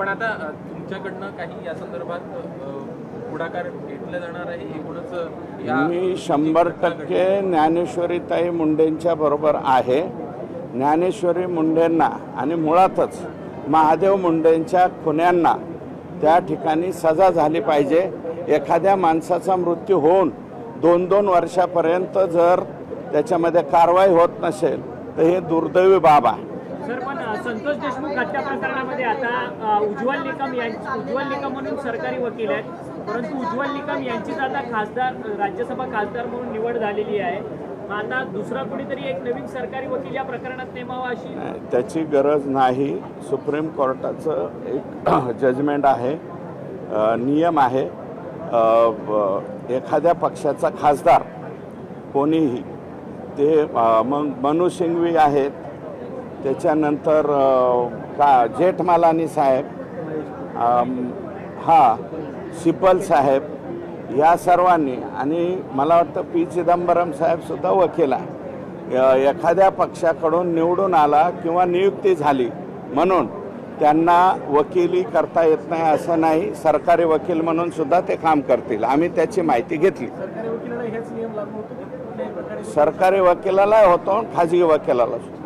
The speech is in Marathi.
पण आता तुमच्याकडनं काही या संदर्भात पुढाकार घेतला जाणार आहे? एकूणच मी शंभर टक्के ज्ञानेश्वरीताई मुंडेंच्या बरोबर आहे. ज्ञानेश्वरी मुंडेंना आणि मुळातच महादेव मुंडेंच्या खुन्यांना त्या ठिकाणी सजा झाली पाहिजे. एखाद्या माणसाचा मृत्यू होऊन दोन दोन वर्षापर्यंत जर त्याच्यामध्ये कारवाई होत नसेल तर हे दुर्दैवी बाब आहे. सर पण संतोष देशमुख हत्या प्रकरणामध्ये आता उज्ज्वल निकम यांची उज्ज्वल निकम म्हणून सरकारी वकील आहेत. परंतु उज्ज्वल निकम यांचीच आता खासदार राज्यसभा खासदार म्हणून निवड झालेली आहे. आता दुसरा कुणीतरी एक नवीन सरकारी वकील या प्रकरणात नेमावा अशी? त्याची गरज नाही. सुप्रीम कोर्टाचं एक जजमेंट आहे. नियम आहे. एखाद्या पक्षाचा खासदार कोणीही ते मग मनु सिंघवी आहेत. त्याच्यानंतर का जेठमालानी साहेब हा सिपल साहेब या सर्वांनी आणि मला वाटतं पी. चिदंबरम साहेब सुद्धा वकील आहे. एखाद्या पक्षाकडून निवडून आला किंवा नियुक्ती झाली म्हणून त्यांना वकिली करता येत नाही असं नाही सरकारी वकील म्हणून सुद्धा ते काम करतील. आम्ही त्याची माहिती घेतली. सरकारी वकिलाला होतो खाजगी वकिलाला सुद्धा.